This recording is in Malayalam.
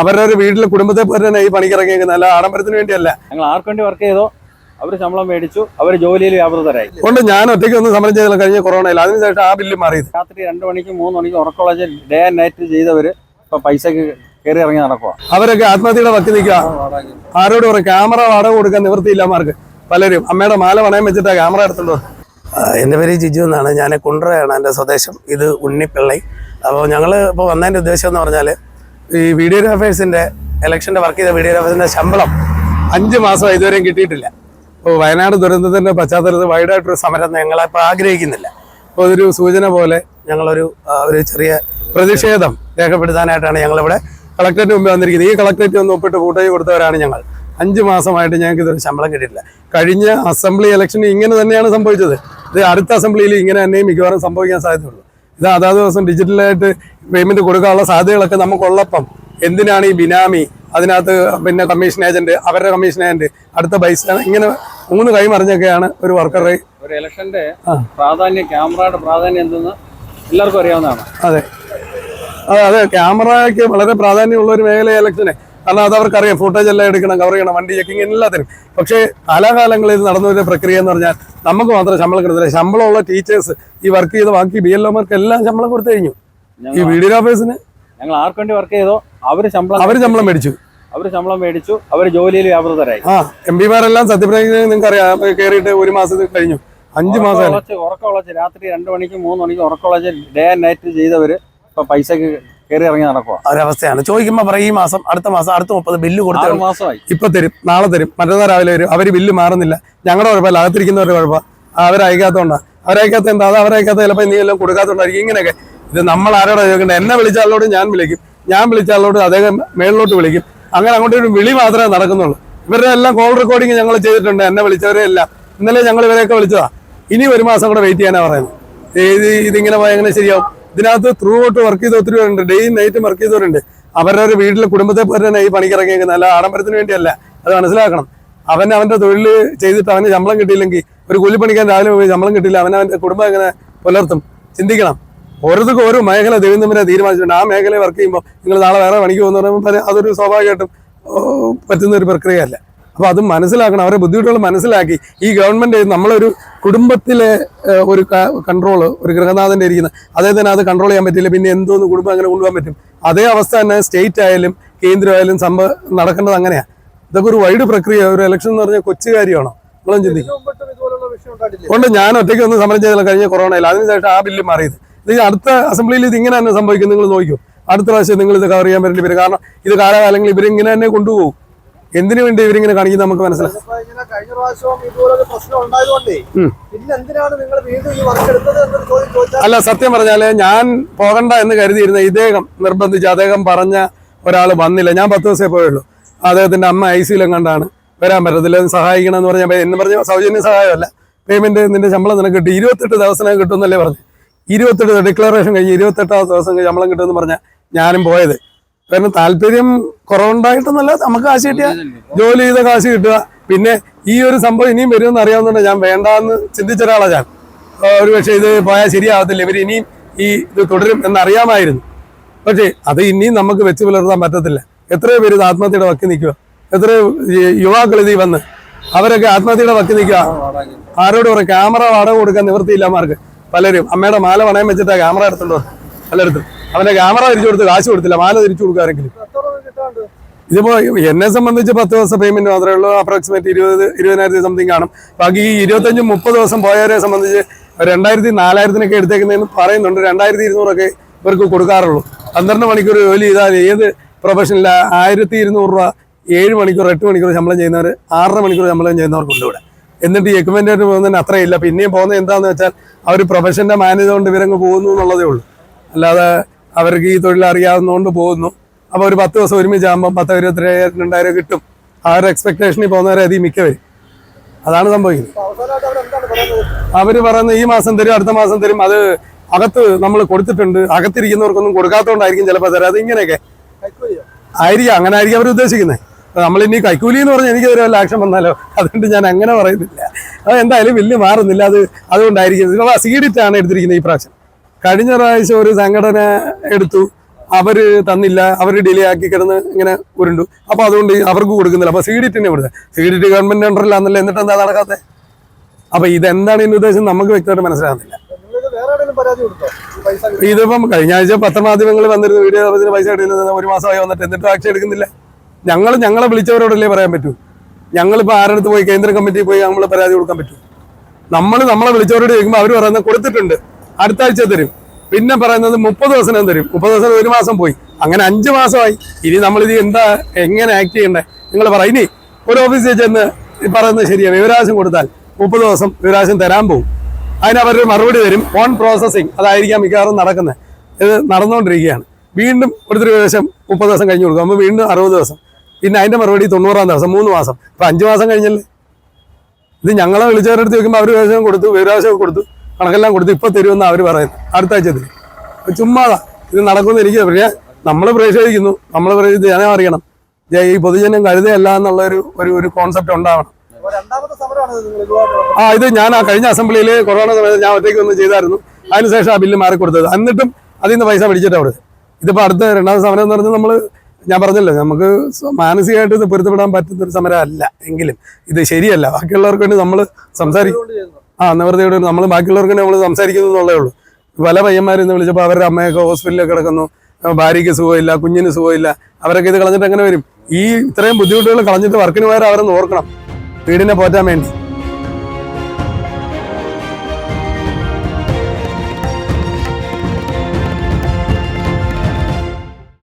അവരവരുടെ വീട്ടിലെ കുടുംബത്തെ പോലെ തന്നെ ഈ പണിക്കിറങ്ങിയേക്കുന്നത് അല്ല ആഡംബരത്തിന് വേണ്ടിയല്ല. ഞങ്ങൾ ആർക്ക് വേണ്ടി വർക്ക് ചെയ്തോ അവർ ശമ്പളം മേടിച്ചു അവർ ജോലിയിൽ വ്യാപൃതരായി. കൊണ്ട് ഞാൻ ഒറ്റയ്ക്ക് ഒന്ന് സമരം ചെയ്തില്ല കഴിഞ്ഞ കൊറോണയിൽ അതിനുശേഷം ആ ബില്ല് മാറിയത്. രാത്രി രണ്ട് മണിക്കും മൂന്ന് മണിക്കും ഉറക്കമുള്ള ഡേ ആൻഡ് നൈറ്റ് ചെയ്തവർ ഇപ്പൊ പൈസക്ക് കയറി ഇറങ്ങി നടക്കുക അവരൊക്കെ ആത്മഹത്യയുടെ വക്കി നിൽക്കുക. ആരോട് പറയും? ക്യാമറ വാടക കൊടുക്കാൻ നിവൃത്തിയില്ല മാർക്ക്. പലരും അമ്മയുടെ മാല പണയം വെച്ചിട്ടാ ക്യാമറ എടുത്തുള്ളൂ. എന്റെ പേര് ജിജു എന്നാണ്. ഞാൻ കുണ്ടറയാണ് എന്റെ സ്വദേശം. ഇത് ഉണ്ണിപ്പിള്ളൈ. അപ്പോൾ ഞങ്ങൾ ഇപ്പോൾ വന്നതിന്റെ ഉദ്ദേശം എന്ന് പറഞ്ഞാൽ ഈ വീഡിയോഗ്രാഫേഴ്സിന്റെ ഇലക്ഷന്റെ വർക്ക് ചെയ്ത വീഡിയോഗ്രാഫേഴ്സിന്റെ ശമ്പളം അഞ്ച് മാസം ഇതുവരെയും കിട്ടിയിട്ടില്ല. അപ്പോൾ വയനാട് ദുരന്തത്തിന്റെ പശ്ചാത്തലത്തിൽ വൈഡായിട്ടൊരു സമരം ഞങ്ങളെ ഞങ്ങളിപ്പോൾ ആഗ്രഹിക്കുന്നില്ല. അപ്പോൾ അതൊരു സൂചന പോലെ ഞങ്ങളൊരു ഒരു ചെറിയ പ്രതിഷേധം രേഖപ്പെടുത്താനായിട്ടാണ് ഞങ്ങളിവിടെ കളക്ടറേറ്റ് മുമ്പ് വന്നിരിക്കുന്നത്. ഈ കളക്ടറേറ്റ് ഒന്ന് ഒപ്പിട്ട് കൂട്ടായി കൊടുത്തവരാണ് ഞങ്ങൾ. അഞ്ച് മാസമായിട്ട് ഞങ്ങൾക്ക് ഇതൊരു ശമ്പളം കിട്ടിയിട്ടില്ല. കഴിഞ്ഞ അസംബ്ലി ഇലക്ഷന് ഇങ്ങനെ തന്നെയാണ് സംഭവിച്ചത്. ഇത് അടുത്ത അസംബ്ലിയിൽ ഇങ്ങനെ തന്നെയും മിക്കവാറും സംഭവിക്കാൻ സാധ്യതയുള്ളൂ. ഇത് അതാത് ദിവസം ഡിജിറ്റലായിട്ട് പേയ്മെന്റ് കൊടുക്കാനുള്ള സാധ്യതകളൊക്കെ നമുക്കുള്ളപ്പം എന്തിനാണ് ഈ ബിനാമി അതിനകത്ത് പിന്നെ കമ്മീഷൻ ഏജന്റ് അവരുടെ കമ്മീഷൻ ഏജന്റ് അടുത്ത പൈസ ഇങ്ങനെ മൂന്ന് കൈമറിഞ്ഞൊക്കെയാണ് ഒരു വർക്കറെ ഒരു ഇലക്ഷന്റെ പ്രാധാന്യം ക്യാമറയുടെ പ്രാധാന്യം എന്തെന്ന് എല്ലാവർക്കും അറിയാവുന്നതാണ്. അതെ. അതെ അതെ. ക്യാമറയ്ക്ക് വളരെ പ്രാധാന്യമുള്ള ഒരു മേഖല ഇലക്ഷന് കാരണം അത് അവർക്കറിയാം ഫുട്ടേജ് എല്ലാം എടുക്കണം കവർ ചെയ്യണം വണ്ടി ചെക്കിങ് എല്ലാത്തിനും. പക്ഷേ കാലാകാലങ്ങളിൽ ഇത് നടന്നു വരുന്ന പ്രക്രിയ എന്ന് പറഞ്ഞാൽ നമുക്ക് മാത്രം ശമ്പളം കിട്ടത്തില്ല ശമ്പളമുള്ള ടീച്ചേഴ്സ് ഈ വർക്ക് ചെയ്ത ബാക്കി ബി എൽ ഒമാർക്ക് എല്ലാം ശമ്പളം കൊടുത്തു കഴിഞ്ഞു. ഈ വീഡിയോ ഓഫീസിന് ഞങ്ങൾ ആർക്ക് വേണ്ടി വർക്ക് ചെയ്തോ അവർ ശമ്പളം അവർ ശമ്പളം മേടിച്ചു. അവർ ശമ്പളം മേടിച്ചു അവർ ജോലിയിൽ വ്യാപൃതരായി. ആ എം പിമാരെല്ലാം സത്യപ്രതിജ്ഞ നിങ്ങൾക്ക് അറിയാം കയറിയിട്ട് ഒരു മാസം കഴിഞ്ഞു. അഞ്ചു മാസം ഉറക്കമുളച്ച് ഉറക്കമുളച്ച് രാത്രി രണ്ട് മണിക്കും മൂന്ന് മണിക്കും ഉറക്കമുളച്ച് ഡേ ആൻഡ് നൈറ്റ് ചെയ്തവര് ഇപ്പൊ പൈസക്ക് കയറി ഇറങ്ങി നടക്കുക ഒരവസ്ഥയാണ്. ചോദിക്കുമ്പോൾ പറയും ഈ മാസം അടുത്ത മാസം അടുത്ത മുപ്പത് ബില്ല് കൊടുത്ത മാസമായി. ഇപ്പൊ തരും നാളെ തരും. മറ്റന്നാൾ രാവിലെ വരും. അവർ ബില്ല് മാറുന്നില്ല. ഞങ്ങളുടെ കുഴപ്പമില്ല. അകത്തിരിക്കുന്നവരുടെ കുഴപ്പം അവരയക്കാത്തോണ്ടാ അവരയക്കാത്ത എന്താ? അത് അവരയക്കാത്ത ചിലപ്പോൾ നീ എല്ലാം കൊടുക്കാത്തോണ്ടായിരിക്കും ഇങ്ങനെയൊക്കെ. ഇത് നമ്മൾ ആരോടാ ചോദിക്കേണ്ടത് എന്നെ വിളിച്ച ആളോട് ഞാൻ വിളിക്കും. ഞാൻ വിളിച്ച ആളോട് അദ്ദേഹം മേളിലോട്ട് വിളിക്കും. അങ്ങനെ അങ്ങോട്ട് ഒരു വിളി മാത്രമേ നടക്കുന്നുള്ളൂ. ഇവരുടെ എല്ലാം കോൾ റെക്കോർഡിങ് ഞങ്ങൾ ചെയ്തിട്ടുണ്ട്. എന്നെ വിളിച്ചവരെ എല്ലാം. ഇന്നലെ ഞങ്ങൾ ഇവരെയൊക്കെ വിളിച്ചതാ. ഇനി ഒരു മാസം കൂടെ വെയിറ്റ് ചെയ്യാനാ പറയുന്നത്. ഇത് ഇതിങ്ങനെ പോയാൽ എങ്ങനെ ശരിയാവും? ഇതിനകത്ത് ത്രൂ ഔട്ട് വർക്ക് ചെയ്ത ഒത്തിരി പേരുണ്ട്. ഡേയും നൈറ്റും വർക്ക് ചെയ്തവരുണ്ട് അവരവരുടെ വീട്ടിലെ കുടുംബത്തെ പോലെ തന്നെ ഈ പണിക്കിറങ്ങിയേക്കുന്നത് അല്ല ആഡംബരത്തിന് വേണ്ടിയല്ല. അത് മനസ്സിലാക്കണം. അവൻ അവന്റെ തൊഴിൽ ചെയ്തിട്ട് അവന് ശമ്പളം കിട്ടിയില്ലെങ്കിൽ ഒരു കൂലിപ്പണിക്കാൻ രാവിലെ പോയി ശമ്പളം കിട്ടിയില്ല അവൻ അവന്റെ കുടുംബം എങ്ങനെ പുലർത്തും? ചിന്തിക്കണം. ഓരോരുത്തർക്കും ഓരോ മേഖല ദൈവം തമ്മിലെ തീരുമാനിച്ചിട്ടുണ്ട്. ആ മേഖലയിൽ വർക്ക് ചെയ്യുമ്പോൾ നിങ്ങൾ നാളെ വേറെ പണിക്ക് പോകുന്ന പറയുമ്പോൾ അതൊരു സ്വാഭാവികമായിട്ടും പറ്റുന്ന ഒരു പ്രക്രിയയല്ല. അപ്പോൾ അത് മനസ്സിലാക്കണം. അവരെ ബുദ്ധിമുട്ടുകൾ മനസ്സിലാക്കി ഈ ഗവൺമെന്റ് നമ്മളൊരു കുടുംബത്തിലെ ഒരു കൺട്രോൾ ഒരു ഗൃഹനാഥന്റെ ഇരിക്കുന്ന അതേ തന്നെ അത് കൺട്രോൾ ചെയ്യാൻ പറ്റില്ല പിന്നെ എന്തോന്ന് കുടുംബം അങ്ങനെ കൊണ്ടുപോകാൻ പറ്റും. അതേ അവസ്ഥ തന്നെ സ്റ്റേറ്റ് ആയാലും കേന്ദ്രമായാലും സംഭവം നടക്കേണ്ടത് അങ്ങനെയാണ് ഇതൊക്കെ ഒരു വൈഡ് പ്രക്രിയ ഒരു ഇലക്ഷൻ എന്ന് പറഞ്ഞാൽ കൊച്ചു കാര്യമാണോ? നിങ്ങളും ചിന്തിക്കും? കൊണ്ട് ഞാൻ ഒറ്റയ്ക്ക് ഒന്ന് സമരം ചെയ്തില്ല കഴിഞ്ഞ കൊറോണയിൽ അതിനുശേഷം ആ ബില്ല് മാറിയത്. ഇത് അടുത്ത അസംബ്ലിയിൽ ഇത് ഇങ്ങനെ തന്നെ സംഭവിക്കും നിങ്ങൾ നോക്കിയോ അടുത്ത പ്രാവശ്യം നിങ്ങൾ ഇത് കവർ ചെയ്യാൻ പറ്റില്ല വരും. കാരണം ഇത് കാലാകാലങ്ങളിൽ ഇവരിങ്ങനെ തന്നെ കൊണ്ടുപോകും. എന്തിനു വേണ്ടി ഇവരിങ്ങനെ കാണിക്കുന്നത് നമുക്ക് മനസ്സിലാക്കാം കഴിഞ്ഞ പ്രാവശ്യവും ഇതുപോലൊരു പ്രശ്നം ഉണ്ടായതുകൊണ്ടേ പിന്നെ എന്തിനാണ് നിങ്ങൾ വീണ്ടും ഈ വർക്ക് എടുത്തത് എന്നൊരു ചോദ്യം ചോദിച്ചാൽ അല്ല സത്യം പറഞ്ഞാൽ ഞാൻ പോകണ്ട എന്ന് കരുതിയിരുന്ന ഇദ്ദേഹം നിർബന്ധിച്ച് അദ്ദേഹം പറഞ്ഞ ഒരാൾ വന്നില്ല. ഞാൻ പത്ത് ദിവസമേ പോയുള്ളൂ. അദ്ദേഹത്തിന്റെ അമ്മ ഐ സിയിലും കണ്ടാണ്. വരാൻ പറ്റത്തില്ല. സഹായിക്കണം എന്ന് പറഞ്ഞാൽ എന്ന് പറഞ്ഞ സൗജന്യ സഹായമല്ല. പേയ്മെന്റ് നിന്റെ ശമ്പളം നിനക്ക് കിട്ടും. ഇരുപത്തെട്ട് ദിവസം കിട്ടും എന്നല്ലേ പറഞ്ഞു. ഇരുപത്തെട്ട് ഡിക്ലറേഷൻ കഴിഞ്ഞ് ഇരുപത്തെട്ടാം ദിവസം ശമ്പളം കിട്ടുമെന്ന് പറഞ്ഞാൽ ഞാനും പോയത്. കാരണം താല്പര്യം കുറവുണ്ടായിട്ടെന്നല്ല നമുക്ക് കാശ് കിട്ടിയ ജോലി ചെയ്ത കാശ് കിട്ടുക. പിന്നെ ഈ ഒരു സംഭവം ഇനിയും വരുമെന്ന് അറിയാവുന്നതുകൊണ്ട് ഞാൻ വേണ്ടാന്ന് ചിന്തിച്ച ഒരാളാണ് ഞാൻ. ഒരു പക്ഷേ ഇത് പോയാൽ ശരിയാവത്തില്ല. ഇവർ ഇനിയും ഈ ഇത് തുടരും എന്നറിയാമായിരുന്നു. പക്ഷേ അത് ഇനിയും നമുക്ക് വെച്ച് പുലർത്താൻ പറ്റത്തില്ല. എത്രയോ പേര് ഇത് ആത്മഹത്യയുടെ വക്കി നിൽക്കുക. എത്രയോ യുവാക്കൾ ഇതിൽ വന്ന് അവരൊക്കെ ആത്മഹത്യയുടെ വക്കി നിൽക്കുക. ആരോട് പറയും? ക്യാമറ വാടക കൊടുക്കാൻ നിവൃത്തിയില്ല മാർക്ക്. പലരും. അമ്മയുടെ മാല പണയം വെച്ചിട്ടാ ക്യാമറ എടുത്തുണ്ടോ പലയിടത്തും. അവന്റെ ക്യാമറ തിരിച്ചു കൊടുത്ത് കാശ് കൊടുത്തില്ല മാല തിരിച്ചു കൊടുക്കാരെങ്കിലും ഇതിപ്പോ എന്നെ സംബന്ധിച്ച് പത്ത് ദിവസം പേയ്മെന്റ് മാത്രമേ ഉള്ളൂ. അപ്രോക്സിമേറ്റ് ഇരുപത് ഇരുപതിനായിരത്തി സംതിങ് കാണും. ബാക്കി ഈ ഇരുപത്തഞ്ചും മുപ്പത് ദിവസം പോയവരെ സംബന്ധിച്ച് രണ്ടായിരത്തി നാലായിരത്തിനൊക്കെ എടുത്തേക്കുന്നതെന്ന് പറയുന്നുണ്ട്. രണ്ടായിരത്തി ഇരുന്നൂറൊക്കെ ഇവർക്ക് കൊടുക്കാറുള്ളൂ. പന്ത്രണ്ട് മണിക്കൂർ ജോലി ചെയ്താൽ ഏത് പ്രൊഫഷനിൽ ആയിരത്തി ഇരുന്നൂറ് രൂപ ഏഴ് മണിക്കൂർ എട്ട് മണിക്കൂർ ശമ്പളം ചെയ്യുന്നവർ ആറര മണിക്കൂർ ശമ്പളം ചെയ്യുന്നവർക്കുണ്ട് ഇവിടെ. എന്നിട്ട് ഈ എക്യുപ്മെന്റ് പോകുന്നതിന് അത്രയില്ല. പിന്നെയും പോകുന്നത് എന്താണെന്ന് വെച്ചാൽ അവർ പ്രൊഫഷന്റെ മാനേജ് കൊണ്ട് ഇവരങ്ങ് പോകുന്നു എന്നുള്ളതേ ഉള്ളൂ. അല്ലാതെ അവർക്ക് ഈ തൊഴിൽ അറിയാവുന്നതുകൊണ്ട് പോകുന്നു. അപ്പോൾ ഒരു പത്ത് ദിവസം ഒരുമിച്ചാകുമ്പോൾ പത്ത് ഇരുപത്തിരണ്ടായിരം രണ്ടായിരം കിട്ടും. ആ ഒരു എക്സ്പെക്ടേഷനിൽ പോകുന്നവരെ അതി മിക്കവരും. അതാണ് സംഭവിക്കുന്നത്. അവർ പറയുന്നത് ഈ മാസം തരും അടുത്ത മാസം തരും. അത് അകത്ത് നമ്മൾ കൊടുത്തിട്ടുണ്ട്. അകത്തിരിക്കുന്നവർക്കൊന്നും കൊടുക്കാത്തതുകൊണ്ടായിരിക്കും ചിലപ്പോൾ തരാം. അത് ഇങ്ങനെയൊക്കെ ആയിരിക്കും. അങ്ങനെ ആയിരിക്കും അവർ ഉദ്ദേശിക്കുന്നത് നമ്മൾ ഇനി കൈക്കൂലി എന്ന് പറഞ്ഞാൽ എനിക്ക് വല്ല ആക്ഷൻ വന്നാലോ? അതുകൊണ്ട് ഞാൻ അങ്ങനെ പറയുന്നില്ല. അത് എന്തായാലും വലിയ മാറുന്നില്ല. അത് അതുകൊണ്ടായിരിക്കും. സീഡിറ്റാണ് എടുത്തിരിക്കുന്നത് ഈ പ്രാവശ്യം. കഴിഞ്ഞ പ്രാവശ്യം ഒരു സംഘടന എടുത്തു. അവർ തന്നില്ല. അവർ ഡിലേ ആക്കി കിടന്ന് ഇങ്ങനെ ഉരുണ്ടു. അപ്പൊ അതുകൊണ്ട് അവർക്ക് കൊടുക്കുന്നില്ല. അപ്പൊ സി ഡി ടിന്നെ കൊടുത്തത് സി ഡി ടി ഗവൺമെന്റ് അണ്ടറിലാന്നല്ലോ എന്നിട്ട് എന്താ നടക്കാത്തത് അപ്പൊ ഇതെന്താണ് ഇതിന്റെ ഉദ്ദേശം? നമുക്ക് വ്യക്തമായിട്ട് മനസ്സിലാകുന്നില്ല. ഇതിപ്പം കഴിഞ്ഞ ആഴ്ച പത്രമാധ്യമങ്ങൾ വന്നിരുന്നു. വീഡിയോ പൈസ എടുക്കുന്നത് ഒരു മാസമായി വന്നിട്ട്. എന്നിട്ട് ആക്ഷൻ എടുക്കുന്നില്ല. ഞങ്ങൾ ഞങ്ങളെ വിളിച്ചവരോടല്ലേ പറയാൻ പറ്റൂ? ഞങ്ങളിപ്പോൾ ആരടുത്ത് പോയി? കേന്ദ്ര കമ്മിറ്റിയിൽ പോയി നമ്മൾ പരാതി കൊടുക്കാൻ പറ്റൂ? നമ്മൾ നമ്മളെ വിളിച്ചവരോട് ചോദിക്കുമ്പോൾ അവർ പറയുന്നത് കൊടുത്തിട്ടുണ്ട്. അടുത്ത ആഴ്ച തരും. പിന്നെ പറയുന്നത് മുപ്പത് ദിവസം തരും. മുപ്പത് ദിവസം ഒരു മാസം പോയി. അങ്ങനെ അഞ്ച് മാസമായി. ഇനി നമ്മളിത് എന്താ എങ്ങനെ ആക്ട് ചെയ്യണ്ടേ? നിങ്ങൾ പറ. ഇനി ഒരു ഓഫീസിൽ ചെന്ന് പറയുന്നത് ശരിയാണ്. വിവരാശം കൊടുത്താൽ മുപ്പത് ദിവസം വിവരാശം തരാൻ പോകും അതിന് അവരൊരു മറുപടി തരും. ഓൺ പ്രോസസ്സിങ് അതായിരിക്കാം മിക്കവാറും നടക്കുന്നത്. ഇത് നടന്നുകൊണ്ടിരിക്കുകയാണ്. വീണ്ടും ഒരുത്തിരി ദിവസം മുപ്പത് ദിവസം കഴിഞ്ഞ് കൊടുക്കും. അപ്പോൾ വീണ്ടും അറുപത് ദിവസം. പിന്നെ അതിന്റെ മറുപടി തൊണ്ണൂറാം ദിവസം മൂന്ന് മാസം. അപ്പോൾ അഞ്ച് മാസം കഴിഞ്ഞല്ലേ? ഇത് ഞങ്ങളെ വിളിച്ചവരുടെ അടുത്ത് ചോദിക്കുമ്പോൾ അവർ വിവരാശം കൊടുത്തു വിവരാശം കൊടുത്തു. കണക്കെല്ലാം കൊടുത്ത് ഇപ്പൊ തരുമെന്ന് അവർ പറയുന്നു അടുത്ത ആഴ്ച തരും. ചുമ്മാതാ. ഇത് നടക്കുമെന്ന് എനിക്ക് പക്ഷേ നമ്മൾ പ്രതിഷേധിക്കുന്നു നമ്മൾ ജനം അറിയണം. ഈ പൊതുജനം കരുതയല്ല എന്നുള്ള ഒരു ഒരു ഒരു കോൺസെപ്റ്റ് ഉണ്ടാവണം ആ ഇത് ഞാൻ ആ കഴിഞ്ഞ അസംബ്ലിയിൽ കൊറോണ സമയത്ത് ഞാൻ ഒറ്റയ്ക്ക് ഒന്ന് ചെയ്തായിരുന്നു. അതിനുശേഷം ആ ബില്ല് മാറി കൊടുത്തത് എന്നിട്ടും അതിൽ നിന്ന് പൈസ പിടിച്ചിട്ട് അവിടെ ഇതിപ്പോൾ അടുത്ത രണ്ടാമത്തെ സമരം എന്ന് പറഞ്ഞാൽ നമ്മൾ ഞാൻ പറഞ്ഞല്ലോ നമുക്ക് മാനസികമായിട്ട് ഇത് പൊരുത്തപ്പെടാൻ പറ്റുന്ന ഒരു സമരം അല്ല എങ്കിലും ഇത് ശരിയല്ല. ബാക്കിയുള്ളവർക്ക് വേണ്ടി നമ്മൾ സംസാരിക്കും. ആ നമ്മൾ ബാക്കിയുള്ളവർക്ക് നമ്മൾ സംസാരിക്കുന്നു എന്നുള്ളേ ഉള്ളൂ. പല പയ്യന്മാരിന്ന് വിളിച്ചപ്പോൾ അവരുടെ അമ്മയൊക്കെ ഹോസ്പിറ്റലിൽ കിടക്കുന്നു. ഭാര്യയ്ക്ക് സുഖമില്ല കുഞ്ഞിന് സുഖമില്ല. അവരൊക്കെ ഇത് കളഞ്ഞിട്ട് എങ്ങനെ വരും? ഈ ഇത്രയും ബുദ്ധിമുട്ടുകൾ കളഞ്ഞിട്ട് വർക്കിന് പോയാൽ അവരൊന്ന് ഓർക്കണം. വീടിനെ പോറ്റാൻ വേണ്ടി.